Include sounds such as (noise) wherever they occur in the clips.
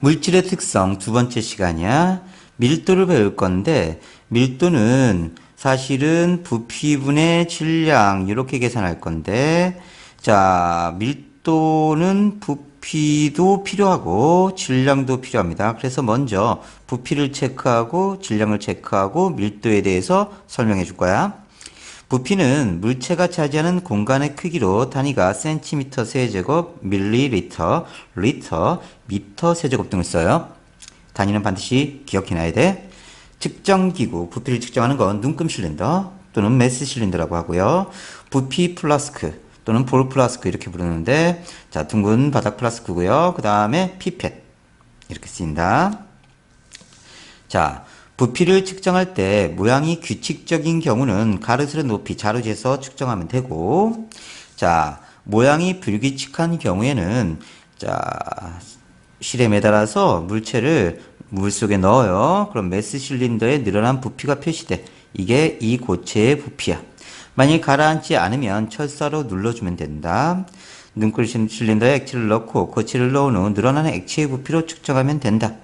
물질의 특성 두 번째 시간이야. 밀도를 배울 건데 밀도는 사실은 부피분의 질량 이렇게 계산할 건데 자 밀도는 부피도 필요하고 질량도 필요합니다. 그래서 먼저 부피를 체크하고 질량을 체크하고 밀도에 대해서 설명해 줄 거야. 부피는 물체가 차지하는 공간의 크기로 단위가 센티미터 세제곱, 밀리리터, 리터, 미터 세제곱 등을 써요. 단위는 반드시 기억해놔야 돼. 측정기구, 부피를 측정하는 건 눈금 실린더 또는 메스 실린더라고 하고요. 부피 플라스크 또는 볼 플라스크 이렇게 부르는데 자 둥근 바닥 플라스크고요. 그 다음에 피펫 이렇게 쓰인다. 자, 부피를 측정할 때 모양이 규칙적인 경우는 가르스의 높이 자루재서 측정하면 되고, 자, 모양이 불규칙한 경우에는, 자, 실에 매달아서 물체를 물 속에 넣어요. 그럼 메스 실린더에 늘어난 부피가 표시돼. 이게 이 고체의 부피야. 만약 가라앉지 않으면 철사로 눌러주면 된다. 눈끌 실린더에 액체를 넣고 고체를 넣은 후 늘어나는 액체의 부피로 측정하면 된다.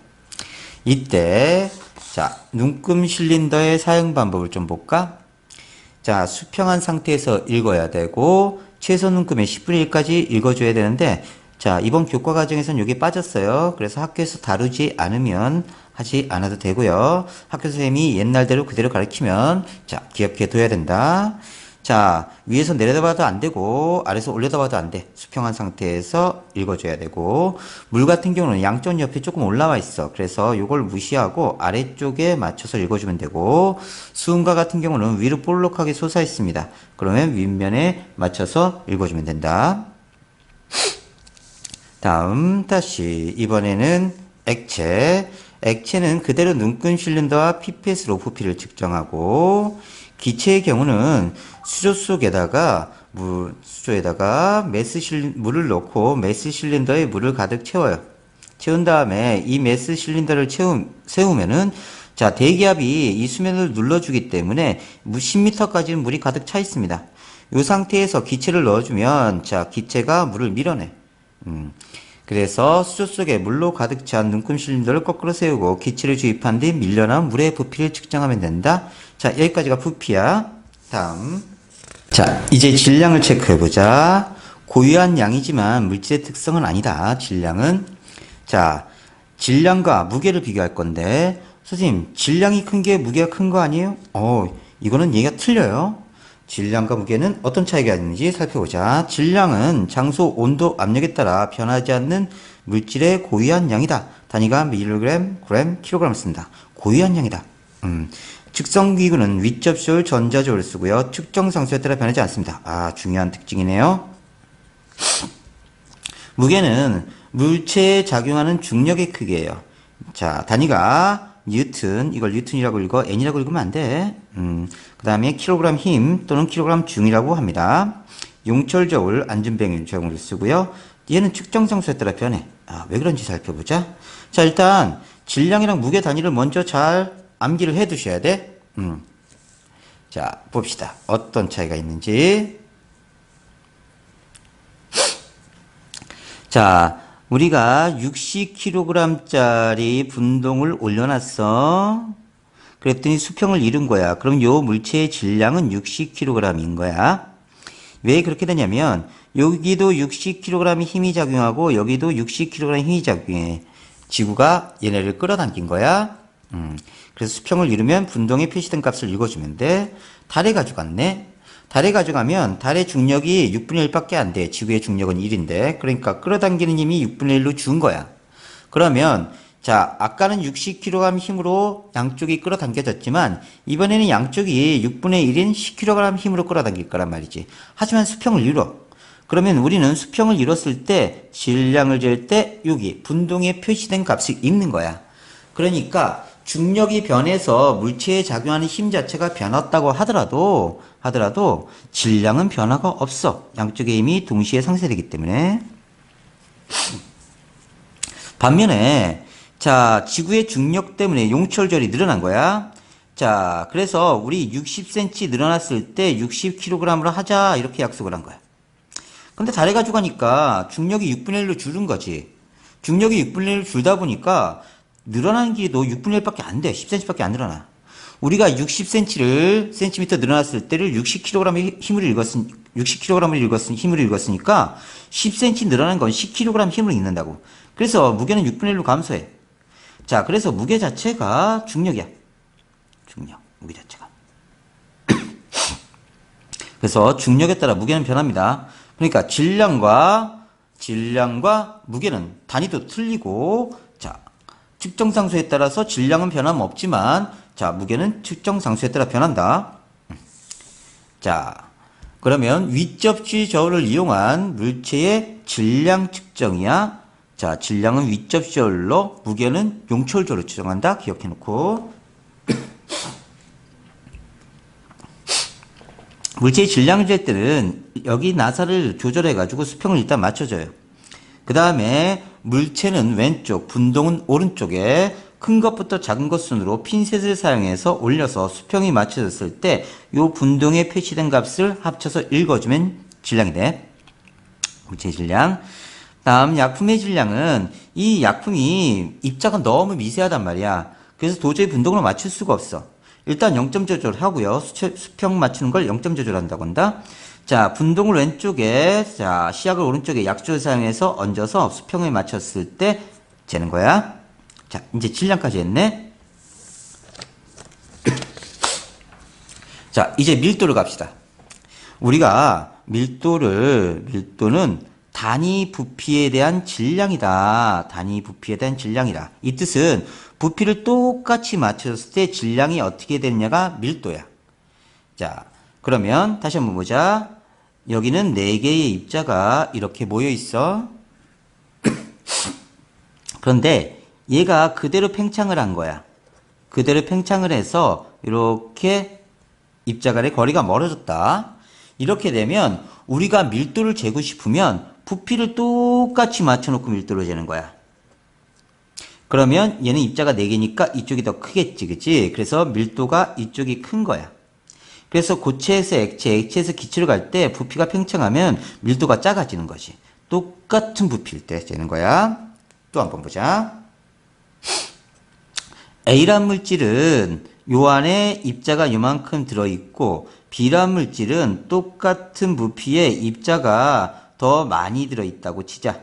이때 자 눈금 실린더의 사용 방법을 좀 볼까? 자 수평한 상태에서 읽어야 되고 최소 눈금의 10분의 1까지 읽어줘야 되는데 자 이번 교과 과정에서는 여기 빠졌어요. 그래서 학교에서 다루지 않으면 하지 않아도 되고요. 학교 선생님이 옛날대로 그대로 가르치면 자 기억해 둬야 된다. 자 위에서 내려다봐도 안 되고 아래에서 올려다봐도 안 돼. 수평한 상태에서 읽어줘야 되고 물 같은 경우는 양쪽 옆에 조금 올라와 있어. 그래서 이걸 무시하고 아래쪽에 맞춰서 읽어주면 되고 수음과 같은 경우는 위로 볼록하게 솟아 있습니다. 그러면 윗면에 맞춰서 읽어주면 된다. 다음 다시 이번에는 액체 액체는 그대로 눈금 실린더와 피펫으로 부피를 측정하고 기체의 경우는 수조 속에다가 물 수조에다가 메스 실 물을 넣고 메스 실린더에 물을 가득 채워요. 채운 다음에 이 메스 실린더를 채우, 세우면은 자 대기압이 이 수면을 눌러주기 때문에 10m까지는 물이 가득 차 있습니다. 이 상태에서 기체를 넣어주면 자 기체가 물을 밀어내. 음, 그래서 수조 속에 물로 가득 찬 눈금 실린더를 거꾸로 세우고 기체를 주입한 뒤 밀려난 물의 부피를 측정하면 된다. 자, 여기까지가 부피야. 다음. 자, 이제 질량을 체크해보자. 고유한 양이지만 물질의 특성은 아니다. 질량은. 자, 질량과 무게를 비교할 건데, 선생님, 질량이 큰 게 무게가 큰 거 아니에요? 어, 이거는 얘기가 틀려요. 질량과 무게는 어떤 차이가 있는지 살펴보자. 질량은 장소, 온도, 압력에 따라 변하지 않는 물질의 고유한 양이다. 단위가 밀리그램, 그램, 킬로그램을 쓴다. 고유한 양이다. 음, 측정기구는 윗접시올 전자조를 쓰고요. 측정 상수에 따라 변하지 않습니다. 아, 중요한 특징이네요. 무게는 물체에 작용하는 중력의 크기예요. 자, 단위가 뉴튼, 이걸 뉴튼이라고 읽어, n이라고 읽으면 안 돼. 음, 그 다음에 킬로그램 힘 또는 킬로그램 중이라고 합니다. 용철 저울, 안전뱅이 저울을 쓰고요. 얘는 측정 상수에 따라 변해. 아, 왜 그런지 살펴보자. 자, 일단 질량이랑 무게 단위를 먼저 잘 암기를 해 두셔야 돼. 음. 자, 봅시다. 어떤 차이가 있는지. 자, 우리가 60kg짜리 분동을 올려놨어. 그랬더니 수평을 이룬 거야. 그럼 요 물체의 질량은 60kg인 거야. 왜 그렇게 되냐면 여기도 60kg 힘이 작용하고 여기도 60kg 힘이 작용해. 지구가 얘네를 끌어당긴 거야. 음, 그래서 수평을 이루면 분동에 표시된 값을 읽어주면 돼. 달에 가져갔네. 달에 가져가면 달의 중력이 6분의 1밖에 안 돼. 지구의 중력은 1인데. 그러니까 끌어당기는 힘이 6분의 1로 준 거야. 그러면 자, 아까는 60kg 힘으로 양쪽이 끌어당겨졌지만 이번에는 양쪽이 6분의 1인 10kg 힘으로 끌어당길 거란 말이지. 하지만 수평을 이뤄. 그러면 우리는 수평을 이뤘을 때 질량을 잴 때 여기 분동에 표시된 값을 읽는 거야. 그러니까 중력이 변해서 물체에 작용하는 힘 자체가 변했다고 하더라도 하더라도 질량은 변화가 없어. 양쪽의 힘이 동시에 상쇄되기 때문에. 반면에 자, 지구의 중력 때문에 용철절이 늘어난 거야. 자, 그래서 우리 60cm 늘어났을 때 60kg으로 하자 이렇게 약속을 한 거야. 근데 달에 가져가니까 중력이 6분의 1로 줄은 거지. 중력이 6분의 1을 줄다 보니까 늘어나는 길이도 6분의 1밖에 안 돼. 10cm밖에 안 늘어나. 우리가 60cm를 센티미터 늘어났을 때를 60kg의 힘을 읽었으니 60kg을 읽었으니 힘을 읽었으니까 10cm 늘어난 건 10kg 힘을 읽는다고. 그래서 무게는 6분의 1로 감소해. 자, 그래서 무게 자체가 중력이야. 중력. 무게 자체가. (clears throat) 그래서 중력에 따라 무게는 변합니다. 그러니까 질량과 질량과 무게는 단위도 틀리고 자 측정 상수에 따라서 질량은 변함 없지만 자 무게는 측정 상수에 따라 변한다. 자 그러면 위접시 저울을 이용한 물체의 질량 측정이야. 자 질량은 위접시 저울로 무게는 용철저울로 측정한다. 기억해 놓고 (coughs) 물체의 질량을 잴 때는 여기 나사를 조절해 가지고 수평을 일단 맞춰줘요. 그 다음에 물체는 왼쪽, 분동은 오른쪽에 큰 것부터 작은 것 순으로 핀셋을 사용해서 올려서 수평이 맞춰졌을 때 이 분동에 표시된 값을 합쳐서 읽어주면 질량이 돼. 물체의 질량. 다음 약품의 질량은 이 약품이 입자가 너무 미세하단 말이야. 그래서 도저히 분동으로 맞출 수가 없어. 일단 0점 조절하고요. 수평 맞추는 걸 0점 조절한다고 한다. 자, 분동을 왼쪽에, 자, 시약을 오른쪽에 약조를 사용해서 얹어서 수평에 맞췄을 때 재는 거야. 자, 이제 질량까지 했네. 자, 이제 밀도를 갑시다. 우리가 밀도를, 밀도는 단위 부피에 대한 질량이다. 단위 부피에 대한 질량이다. 이 뜻은 부피를 똑같이 맞췄을 때 질량이 어떻게 되느냐가 밀도야. 자, 그러면 다시 한번 보자. 여기는 4개의 입자가 이렇게 모여 있어. (coughs) 그런데 얘가 그대로 팽창을 한 거야. 그대로 팽창을 해서 이렇게 입자 간의 거리가 멀어졌다. 이렇게 되면 우리가 밀도를 재고 싶으면 부피를 똑같이 맞춰놓고 밀도를 재는 거야. 그러면 얘는 입자가 4개니까 이쪽이 더 크겠지, 그치? 그래서 밀도가 이쪽이 큰 거야. 그래서 고체에서 액체, 액체에서 기체로 갈 때 부피가 팽창하면 밀도가 작아지는 거지. 똑같은 부피일 때 재는 거야. 또 한번 보자. A란 물질은 요 안에 입자가 요만큼 들어있고 B란 물질은 똑같은 부피에 입자가 더 많이 들어있다고 치자.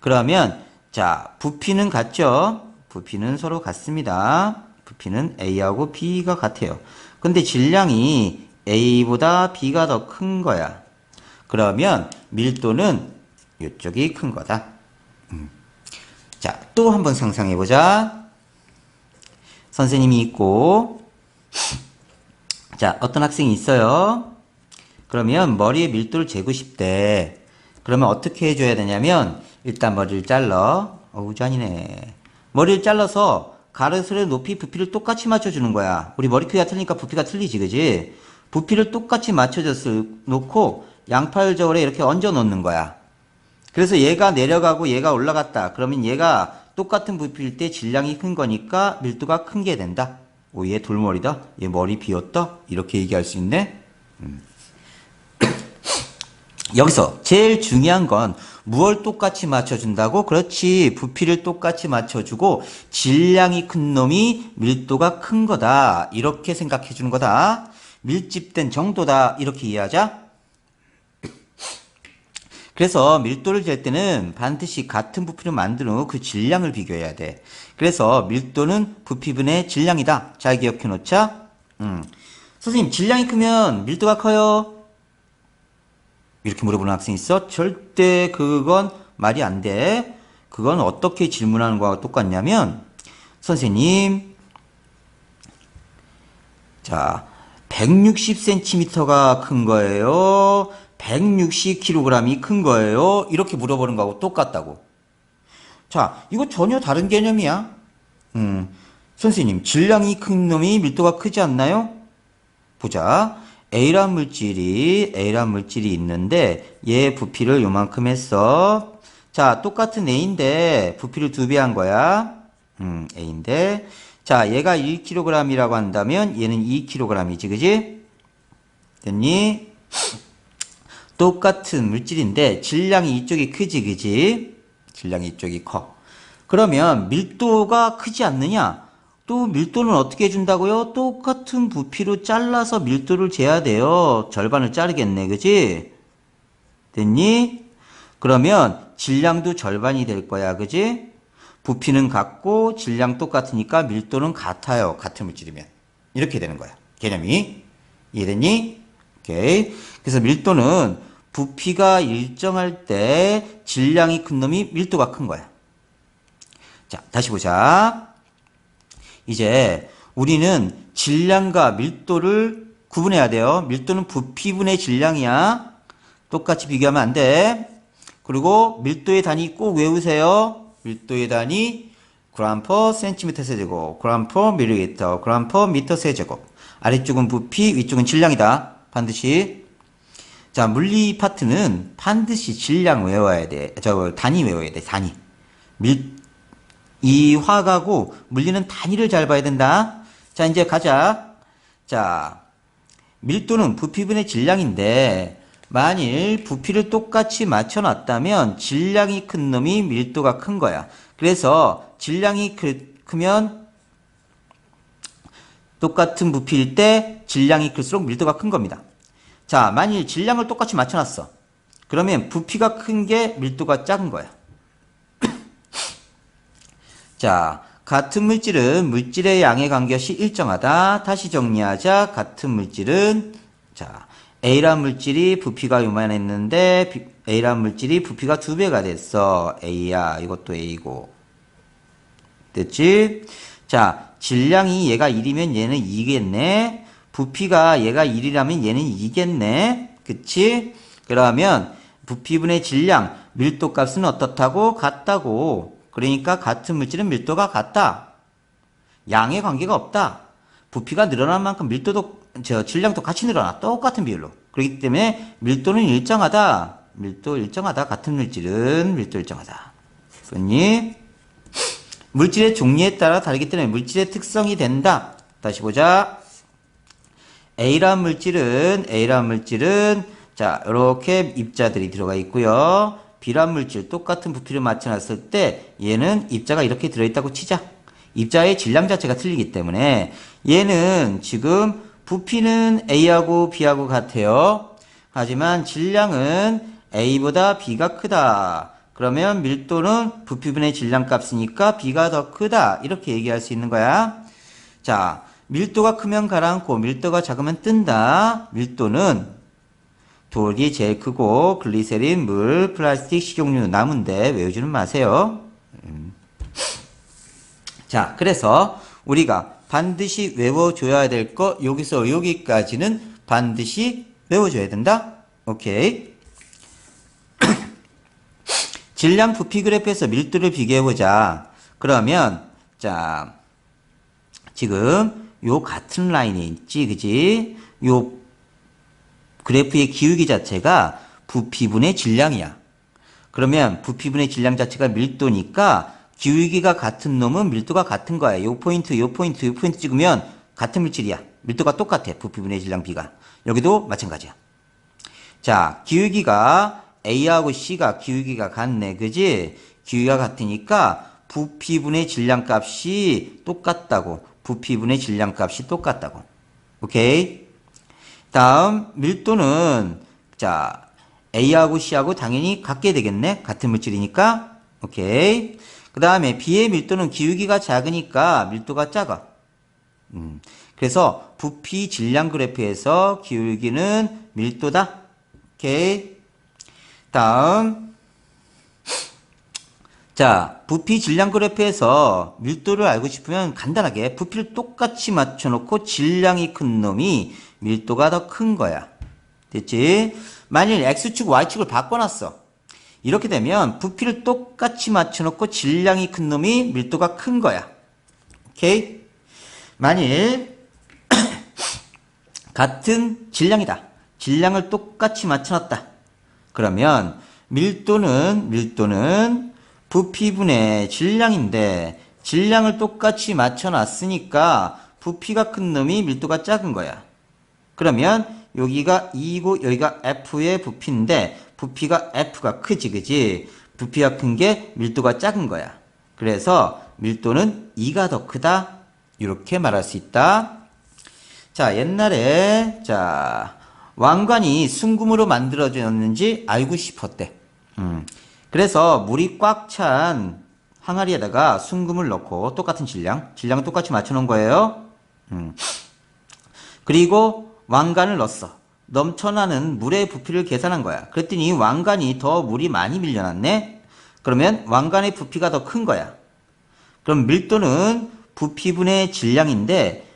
그러면 자 부피는 같죠? 부피는 서로 같습니다. 부피는 A하고 B가 같아요. 근데 질량이 A보다 B가 더 큰 거야. 그러면 밀도는 이쪽이 큰 거다. 음. 자, 또 한번 상상해 보자. 선생님이 있고, 자, 어떤 학생이 있어요. 그러면 머리의 밀도를 재고 싶 대. 그러면 어떻게 해줘야 되냐면, 일단 머리를 잘라. 어우, 잔이네. 머리를 잘라서 가로수의 높이 부피를 똑같이 맞춰주는 거야. 우리 머리 크기가 틀리니까 부피가 틀리지, 그지? 부피를 똑같이 맞춰줬을, 놓고 양팔 저울에 이렇게 얹어 놓는 거야. 그래서 얘가 내려가고 얘가 올라갔다. 그러면 얘가 똑같은 부피일 때 질량이 큰 거니까 밀도가 큰 게 된다. 오, 얘 돌머리다. 얘 머리 비었다. 이렇게 얘기할 수 있네. 음. 여기서 제일 중요한 건 무얼 똑같이 맞춰준다고? 그렇지. 부피를 똑같이 맞춰주고 질량이 큰 놈이 밀도가 큰 거다. 이렇게 생각해 주는 거다. 밀집된 정도다. 이렇게 이해하자. 그래서 밀도를 잴 때는 반드시 같은 부피를 만든 후 그 질량을 비교해야 돼. 그래서 밀도는 부피분의 질량이다. 잘 기억해 놓자. 음. 선생님, 질량이 크면 밀도가 커요? 이렇게 물어보는 학생 있어? 절대 그건 말이 안 돼. 그건 어떻게 질문하는 거와 똑같냐면, 선생님, 자, 160cm가 큰 거예요? 160kg이 큰 거예요? 이렇게 물어보는 거하고 똑같다고. 자, 이거 전혀 다른 개념이야. 음, 선생님, 질량이 큰 놈이 밀도가 크지 않나요? 보자. A란 물질이, A란 물질이 있는데, 얘 부피를 요만큼 했어. 자, 똑같은 A인데, 부피를 두 배 한 거야. 음, A인데. 자, 얘가 1kg이라고 한다면, 얘는 2kg이지, 그지? 됐니? (sniffs) 똑같은 물질인데, 질량이 이쪽이 크지, 그지? 질량이 이쪽이 커. 그러면 밀도가 크지 않느냐? 또 밀도는 어떻게 해준다고요? 똑같은 부피로 잘라서 밀도를 재야 돼요. 절반을 자르겠네, 그지? 됐니? 그러면 질량도 절반이 될 거야, 그지? 부피는 같고 질량 똑같으니까 밀도는 같아요. 같은 물질이면. 이렇게 되는 거야. 개념이. 이해됐니? 오케이. 그래서 밀도는 부피가 일정할 때 질량이 큰 놈이 밀도가 큰 거야. 자, 다시 보자. 이제 우리는 질량과 밀도를 구분해야 돼요. 밀도는 부피분의 질량이야. 똑같이 비교하면 안 돼. 그리고 밀도의 단위 꼭 외우세요. 밀도의 단위 그램 퍼 센티미터 세제곱, 그램 퍼 밀리리터, 그램 퍼 미터 세제곱. 아래쪽은 부피, 위쪽은 질량이다. 반드시. 자, 물리 파트는 반드시 질량 외워야 돼. 저 단위 외워야 돼. 단위. 밀, 이 화가고 물리는 단위를 잘 봐야 된다. 자, 이제 가자. 자, 밀도는 부피분의 질량인데 만일 부피를 똑같이 맞춰놨다면 질량이 큰 놈이 밀도가 큰 거야. 그래서 질량이 크, 크면 똑같은 부피일 때 질량이 클수록 밀도가 큰 겁니다. 자, 만일 질량을 똑같이 맞춰놨어. 그러면 부피가 큰 게 밀도가 작은 거야. 자, 같은 물질은 물질의 양의 관계시 일정하다. 다시 정리하자. 같은 물질은 자, A란 물질이 부피가 요만했는데 비- A란 물질이 부피가 두 배가 됐어. A야. 이것도 A고. 됐지? 자, 질량이 얘가 1이면 얘는 2겠네. 부피가 얘가 1이라면 얘는 2겠네. 그치? 그러면 부피분의 질량, 밀도 값은 어떻다고? 같다고. 그러니까 같은 물질은 밀도가 같다. 양의 관계가 없다. 부피가 늘어난 만큼 밀도도, 저, 질량도 같이 늘어나. 똑같은 비율로. 그렇기 때문에 밀도는 일정하다. 밀도 일정하다. 같은 물질은 밀도 일정하다. 그니 물질의 종류에 따라 다르기 때문에 물질의 특성이 된다. 다시 보자. A란 물질은 A란 물질은 자 이렇게 입자들이 들어가 있고요. B란 물질 똑같은 부피를 맞춰놨을 때 얘는 입자가 이렇게 들어있다고 치자. 입자의 질량 자체가 틀리기 때문에 얘는 지금 부피는 A하고 B하고 같아요. 하지만 질량은 A보다 B가 크다. 그러면 밀도는 부피분의 질량 값이니까 B가 더 크다. 이렇게 얘기할 수 있는 거야. 자, 밀도가 크면 가라앉고 밀도가 작으면 뜬다. 밀도는 돌이 제일 크고 글리세린, 물, 플라스틱, 식용유, 나무인데 외우지는 마세요. 음. 자, 그래서 우리가 반드시 외워줘야 될 거 여기서 여기까지는 반드시 외워줘야 된다. 오케이. (clears throat) 질량 부피 그래프에서 밀도를 비교해보자. 그러면, 자, 지금 요 같은 라인에 있지, 그지? 요 그래프의 기울기 자체가 부피분의 질량이야. 그러면 부피분의 질량 자체가 밀도니까 기울기가 같은 놈은 밀도가 같은 거야. 요 포인트, 요 포인트, 요 포인트 찍으면 같은 물질이야. 밀도가 똑같아. 부피분의 질량 B가. 여기도 마찬가지야. 자, 기울기가 A하고 C가 기울기가 같네. 그지? 기울기가 같으니까 부피분의 질량 값이 똑같다고. 부피분의 질량 값이 똑같다고. 오케이? 다음 밀도는 자 A하고 C하고 당연히 같게 되겠네. 같은 물질이니까. 오케이. 그 다음에 B의 밀도는 기울기가 작으니까 밀도가 작아. 음, 그래서 부피 질량 그래프에서 기울기는 밀도다. 오케이. 다음 자, 부피 질량 그래프에서 밀도를 알고 싶으면 간단하게 부피를 똑같이 맞춰놓고 질량이 큰 놈이 밀도가 더 큰 거야. 됐지? 만일 X축, Y축을 바꿔놨어. 이렇게 되면 부피를 똑같이 맞춰놓고 질량이 큰 놈이 밀도가 큰 거야. 오케이? 만일 (coughs) 같은 질량이다. 질량을 똑같이 맞춰놨다. 그러면 밀도는 밀도는 부피분의 질량인데 질량을 똑같이 맞춰놨으니까 부피가 큰 놈이 밀도가 작은 거야. 그러면 여기가 2고 여기가 F의 부피인데 부피가 F가 크지 그지? 부피가 큰 게 밀도가 작은 거야. 그래서 밀도는 2가 더 크다. 이렇게 말할 수 있다. 자, 옛날에, 자, 왕관이 순금으로 만들어졌는지 알고 싶었대. 음. 그래서 물이 꽉 찬 항아리에다가 순금을 넣고 똑같은 질량, 질량을 똑같이 맞춰 놓은 거예요. 음. 그리고 왕관을 넣었어. 넘쳐나는 물의 부피를 계산한 거야. 그랬더니 왕관이 더 물이 많이 밀려났네? 그러면 왕관의 부피가 더 큰 거야. 그럼 밀도는 부피분의 질량인데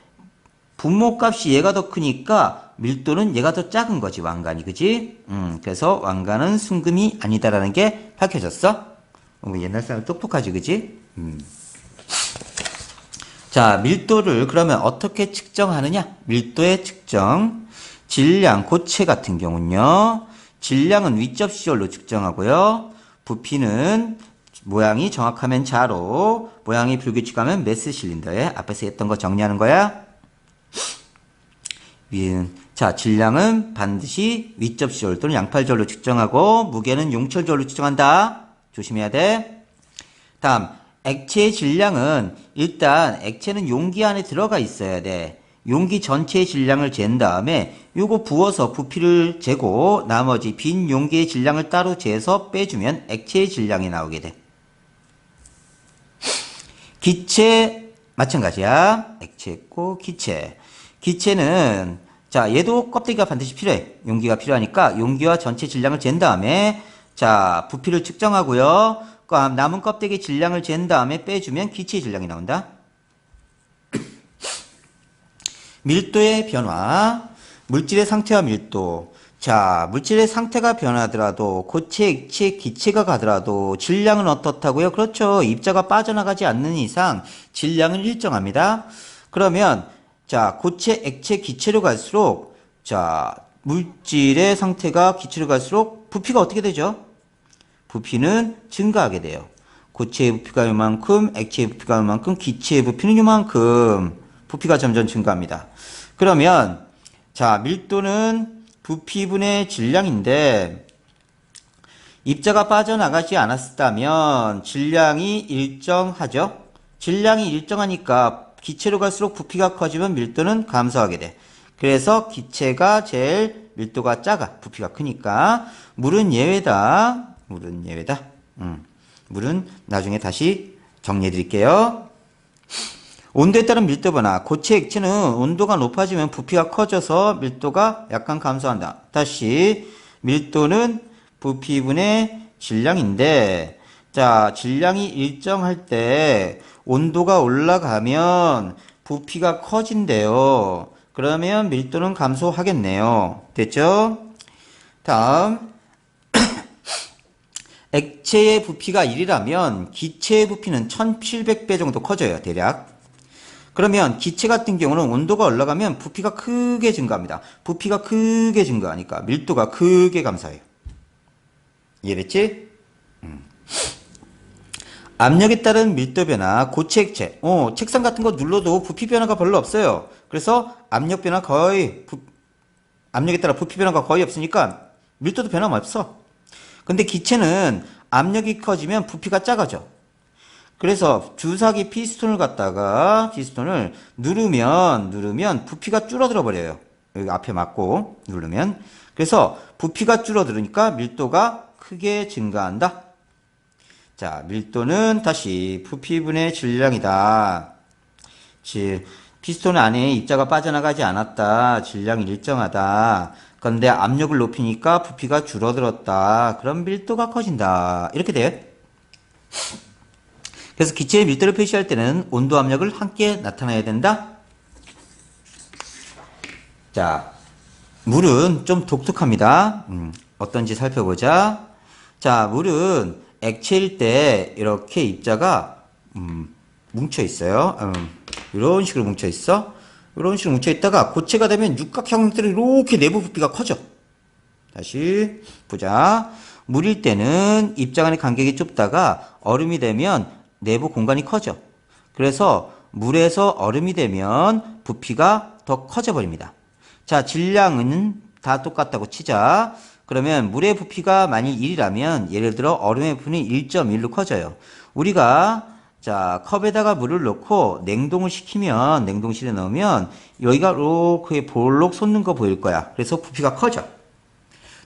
분모값이 얘가 더 크니까 밀도는 얘가 더 작은 거지 왕관이 그지? 음, 그래서 왕관은 순금이 아니다라는 게 밝혀졌어. 어, 옛날 사람 똑똑하지 그지? 음. 자 밀도를 그러면 어떻게 측정하느냐? 밀도의 측정 질량 고체 같은 경우는요. 질량은 위접시열로 측정하고요. 부피는 모양이 정확하면 자로, 모양이 불규칙하면 메스 실린더에 앞에서 했던 거 정리하는 거야. 자 질량은 반드시 위접시열 또는 양팔절로 측정하고 무게는 용철절로 측정한다. 조심해야 돼. 다음 액체의 질량은 일단 액체는 용기 안에 들어가 있어야 돼. 용기 전체의 질량을 잰 다음에 요거 부어서 부피를 재고 나머지 빈 용기의 질량을 따로 재서 빼주면 액체의 질량이 나오게 돼. 기체 마찬가지야. 액체 있고 기체. 기체는 자 얘도 껍데기가 반드시 필요해. 용기가 필요하니까 용기와 전체 질량을 잰 다음에 자 부피를 측정하고요. 그 남은 껍데기 질량을 잰 다음에 빼주면 기체의 질량이 나온다. (clears throat) 밀도의 변화, 물질의 상태와 밀도. 자, 물질의 상태가 변하더라도 고체, 액체, 기체가 가더라도 질량은 어떻다고요? 그렇죠. 입자가 빠져나가지 않는 이상 질량은 일정합니다. 그러면 자, 고체, 액체, 기체로 갈수록 자, 물질의 상태가 기체로 갈수록 부피가 어떻게 되죠? 부피는 증가하게 돼요. 고체의 부피가 요만큼, 액체의 부피가 요만큼, 기체의 부피는 요만큼 부피가 점점 증가합니다. 그러면 자 밀도는 부피분의 질량인데 입자가 빠져나가지 않았다면 질량이 일정하죠. 질량이 일정하니까 기체로 갈수록 부피가 커지면 밀도는 감소하게 돼. 그래서 기체가 제일 밀도가 작아. 부피가 크니까. 물은 예외다. 물은 예외다. 음. 물은 나중에 다시 정리해 드릴게요. 온도에 따른 밀도 변화. 고체 액체는 온도가 높아지면 부피가 커져서 밀도가 약간 감소한다. 다시 밀도는 부피분의 질량인데 자, 질량이 일정할 때 온도가 올라가면 부피가 커진대요. 그러면 밀도는 감소하겠네요. 됐죠? 다음 액체의 부피가 1이라면 기체의 부피는 1700배 정도 커져요. 대략. 그러면 기체 같은 경우는 온도가 올라가면 부피가 크게 증가합니다. 부피가 크게 증가하니까 밀도가 크게 감소해요. 이해됐지? 음. 압력에 따른 밀도 변화, 고체 액체. 어, 책상 같은 거 눌러도 부피 변화가 별로 없어요. 그래서 압력 변화 거의 부, 압력에 따라 부피 변화가 거의 없으니까 밀도도 변화 없어. 근데 기체는 압력이 커지면 부피가 작아져. 그래서 주사기 피스톤을 갖다가 피스톤을 누르면 누르면 부피가 줄어들어 버려요. 여기 앞에 맞고 누르면 그래서 부피가 줄어들으니까 밀도가 크게 증가한다. 자, 밀도는 다시 부피분의 질량이다. 즉 피스톤 안에 입자가 빠져나가지 않았다. 질량이 일정하다. 그런데 압력을 높이니까 부피가 줄어들었다. 그럼 밀도가 커진다. 이렇게 돼요. 그래서 기체의 밀도를 표시할 때는 온도 압력을 함께 나타내야 된다. 자, 물은 좀 독특합니다. 음, 어떤지 살펴보자. 자, 물은 액체일 때 이렇게 입자가 음, 뭉쳐 있어요. 음, 이런 식으로 뭉쳐 있어. 이런 식으로 뭉쳐 있다가 고체가 되면 육각 형태로 이렇게 내부 부피가 커져. 다시 보자. 물일 때는 입자 간의 간격이 좁다가 얼음이 되면 내부 공간이 커져. 그래서 물에서 얼음이 되면 부피가 더 커져 버립니다. 자, 질량은 다 똑같다고 치자. 그러면 물의 부피가 만일 1이라면 예를 들어 얼음의 부피는 1.1로 커져요. 우리가 자 컵에다가 물을 넣고 냉동을 시키면 냉동실에 넣으면 여기가 이렇게 볼록 솟는 거 보일 거야. 그래서 부피가 커져.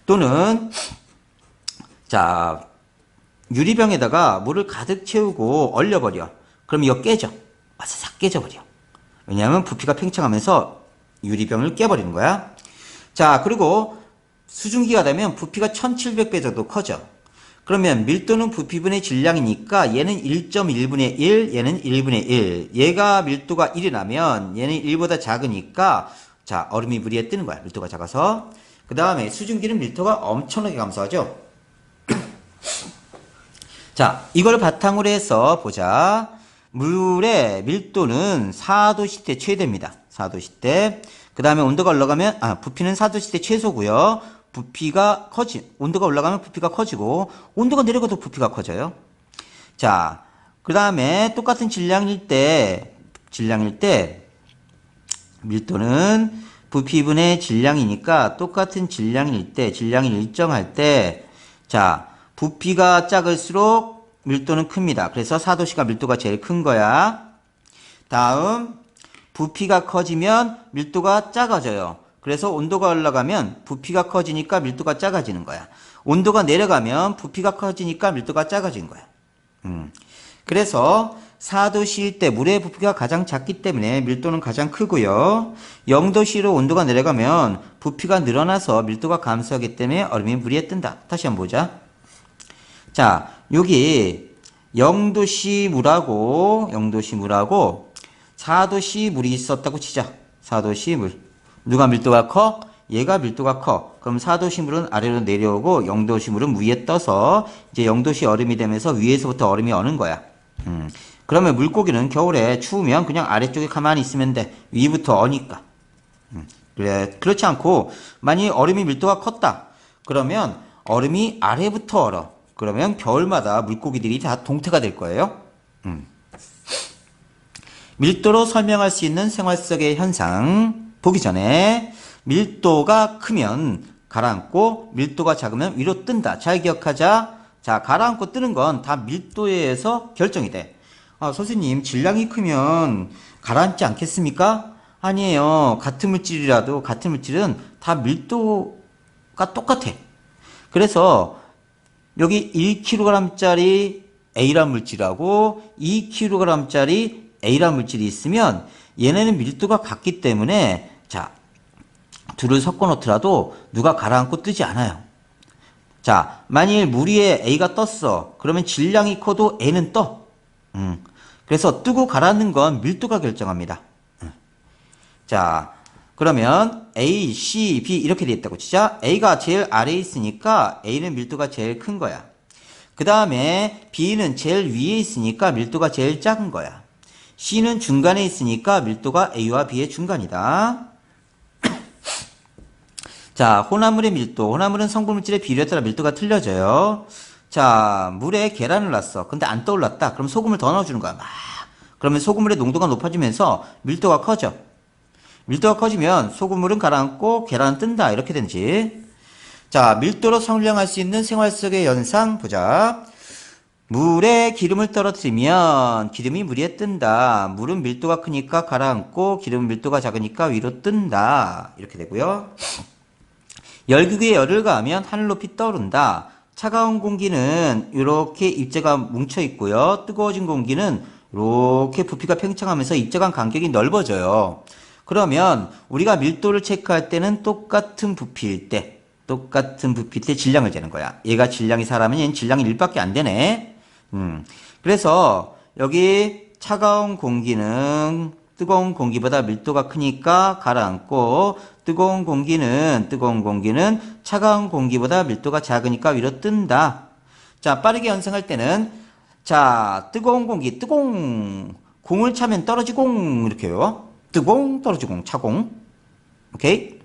또는 자 유리병에다가 물을 가득 채우고 얼려버려. 그럼 이거 깨져. 와사삭 깨져버려. 왜냐하면 부피가 팽창하면서 유리병을 깨버리는 거야. 자, 그리고 수증기가 되면 부피가 1700배 정도 커져. 그러면 밀도는 부피분의 질량이니까 얘는 1.1분의 1, 얘는 1분의 1. 얘가 밀도가 1이라면 얘는 1보다 작으니까 자, 얼음이 물 위에 뜨는 거야. 밀도가 작아서. 그 다음에 수증기는 밀도가 엄청나게 감소하죠. (coughs) 자, 이걸 바탕으로 해서 보자. 물의 밀도는 4도씨 때 최대입니다. 4도씨 때. 그 다음에 온도가 올라가면, 아, 부피는 4도씨 때 최소고요. 부피가 커지, 온도가 올라가면 부피가 커지고, 온도가 내려가도 부피가 커져요. 자, 그 다음에 똑같은 질량일 때, 질량일 때, 밀도는 부피분의 질량이니까 똑같은 질량일 때, 질량이 일정할 때, 자, 부피가 작을수록 밀도는 큽니다. 그래서 4도씨가 밀도가 제일 큰 거야. 다음, 부피가 커지면 밀도가 작아져요. 그래서 온도가 올라가면 부피가 커지니까 밀도가 작아지는 거야. 온도가 내려가면 부피가 커지니까 밀도가 작아진 거야. 음. 그래서 4도씨일 때 물의 부피가 가장 작기 때문에 밀도는 가장 크고요. 0도씨로 온도가 내려가면 부피가 늘어나서 밀도가 감소하기 때문에 얼음이 물 위에 뜬다. 다시 한번 보자. 자, 여기 0도씨 물하고 0도씨 물하고 4도씨 물이 있었다고 치자. 4도씨 물. 누가 밀도가 커? 얘가 밀도가 커. 그럼 4도씨 물은 아래로 내려오고 0도씨 물은 위에 떠서 이제 0도씨 얼음이 되면서 위에서부터 얼음이 어는 거야. 음. 그러면 물고기는 겨울에 추우면 그냥 아래쪽에 가만히 있으면 돼. 위부터 어니까. 음. 그래, 그렇지 않고 만약 얼음이 밀도가 컸다. 그러면 얼음이 아래부터 얼어. 그러면 겨울마다 물고기들이 다 동태가 될 거예요. 음. 밀도로 설명할 수 있는 생활 속의 현상 보기 전에 밀도가 크면 가라앉고 밀도가 작으면 위로 뜬다. 잘 기억하자. 자, 가라앉고 뜨는 건 다 밀도에 의해서 결정이 돼. 아, 선생님, 질량이 크면 가라앉지 않겠습니까? 아니에요. 같은 물질이라도 같은 물질은 다 밀도가 똑같아. 그래서 여기 1kg짜리 A란 물질하고 2kg짜리 A란 물질이 있으면 얘네는 밀도가 같기 때문에 자 둘을 섞어 놓더라도 누가 가라앉고 뜨지 않아요. 자 만일 물 위에 A가 떴어 그러면 질량이 커도 A는 떠. 음, 그래서 뜨고 가라앉는 건 밀도가 결정합니다. 음. 자 그러면 A, C, B 이렇게 돼 있다고 치자. A가 제일 아래에 있으니까 A는 밀도가 제일 큰 거야. 그 다음에 B는 제일 위에 있으니까 밀도가 제일 작은 거야. C는 중간에 있으니까 밀도가 A와 B의 중간이다. 자, 혼합물의 밀도. 혼합물은 성분물질의 비율에 따라 밀도가 틀려져요. 자, 물에 계란을 놨어. 근데 안 떠올랐다. 그럼 소금을 더 넣어주는 거야. 막. 그러면 소금물의 농도가 높아지면서 밀도가 커져. 밀도가 커지면 소금물은 가라앉고 계란은 뜬다. 이렇게 되지. 자, 밀도로 설명할 수 있는 생활 속의 현상 보자. 물에 기름을 떨어뜨리면 기름이 물 위에 뜬다. 물은 밀도가 크니까 가라앉고 기름은 밀도가 작으니까 위로 뜬다. 이렇게 되고요. 열기구에 열을 가하면 하늘 높이 떠오른다. 차가운 공기는 이렇게 입자가 뭉쳐 있고요. 뜨거워진 공기는 이렇게 부피가 팽창하면서 입자 간 간격이 넓어져요. 그러면 우리가 밀도를 체크할 때는 똑같은 부피일 때, 똑같은 부피일 때 질량을 재는 거야. 얘가 질량이 4라면 얘는 질량이 1밖에 안 되네. 음. 그래서 여기 차가운 공기는 뜨거운 공기보다 밀도가 크니까 가라앉고 뜨거운 공기는 뜨거운 공기는 차가운 공기보다 밀도가 작으니까 위로 뜬다. 자, 빠르게 연상할 때는 자, 뜨거운 공기 뜨공 공을 차면 떨어지공 이렇게요. 뜨공 떨어지공 차공. 오케이?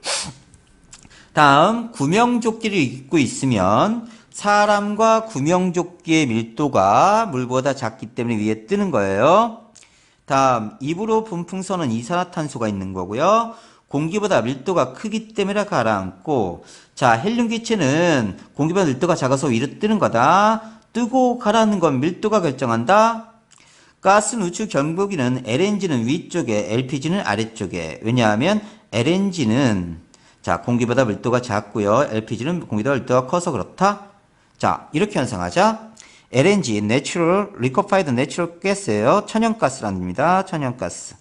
다음 구명조끼를 입고 있으면 사람과 구명조끼의 밀도가 물보다 작기 때문에 위에 뜨는 거예요. 다음 입으로 분풍 서는 이산화탄소가 있는 거고요. 공기보다 밀도가 크기 때문에 가라앉고 자 헬륨 기체는 공기보다 밀도가 작아서 위로 뜨는 거다. 뜨고 가라앉는 건 밀도가 결정한다. 가스 누출 경보기는 LNG는 위쪽에 LPG는 아래쪽에 왜냐하면 LNG는 자 공기보다 밀도가 작고요. LPG는 공기보다 밀도가 커서 그렇다. 자 이렇게 현상하자. LNG Natural Liquefied Natural Gas예요. 천연가스라는 겁니다. 천연가스.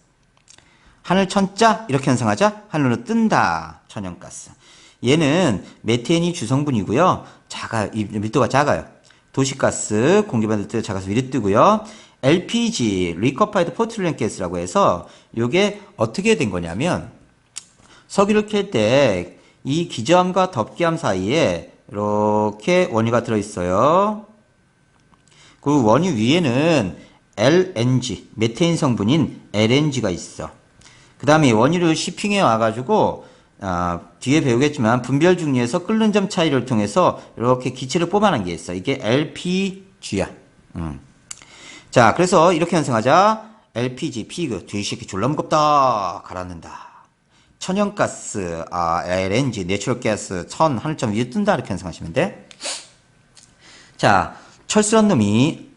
하늘 천자 이렇게 현상하자. 하늘로 뜬다. 천연가스. 얘는 메테인이 주성분이고요. 작아 이 밀도가 작아요. 도시가스 공기반 밀도가 작아서 위로 뜨고요. LPG 리커파이드 포트리온 가스라고 해서 요게 어떻게 된 거냐면 석유를 캘 때 이 기저함과 덮기함 사이에 이렇게 원유가 들어 있어요 그 원유 위에는 LNG 메테인 성분인 LNG가 있어 그 다음에 원유를 shipping해 와가지고 아, 뒤에 배우겠지만 분별 중리에서 끓는 점 차이를 통해서 이렇게 기체를 뽑아낸 게 있어. 이게 LPG야. 음. 자, 그래서 이렇게 현상하자. LPG, 피그, 뒤시키 졸라 무겁다. 가라앉는다. 천연가스, 아, LNG, 내추럴 가스, 천, 하늘점 위에 뜬다. 이렇게 현상하시면 돼. 자, 철수란 놈이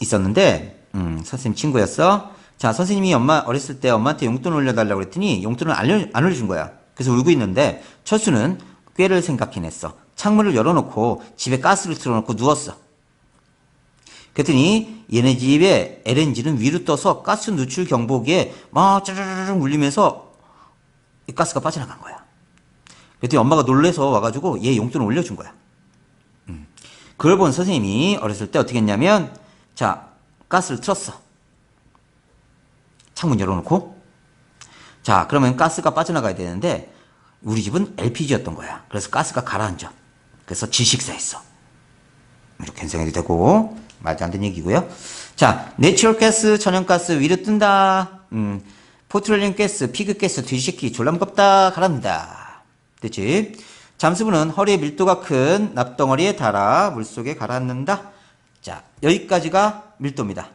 있었는데, 음, 선생님 친구였어. 자, 선생님이 엄마 어렸을 때 엄마한테 용돈 올려달라고 그랬더니 용돈을 안, 올려- 안 올려준 거야. 그래서 울고 있는데 철수는 꾀를 생각해냈어. 창문을 열어놓고 집에 가스를 틀어놓고 누웠어. 그랬더니 얘네 집에 LNG는 위로 떠서 가스 누출 경보기에 막 짜르르르 울리면서 이 가스가 빠져나간 거야. 그랬더니 엄마가 놀래서 와가지고 얘 용돈을 올려준 거야. 음. 그걸 본 선생님이 어렸을 때 어떻게 했냐면 자 가스를 틀었어. 창문 열어놓고. 자 그러면 가스가 빠져나가야 되는데 우리 집은 LPG였던 거야. 그래서 가스가 가라앉아. 그래서 질식사했어. 이렇게 현상이 되고 말도 안 되는 얘기고요. 자 내추럴 가스 천연가스 위로 뜬다. 음, 포트롤리움 가스 피그 가스 뒤식기 졸라 무겁다. 가라앉는다. 됐지 잠수부는 허리의 밀도가 큰 납덩어리에 달아 물속에 가라앉는다. 자 여기까지가 밀도입니다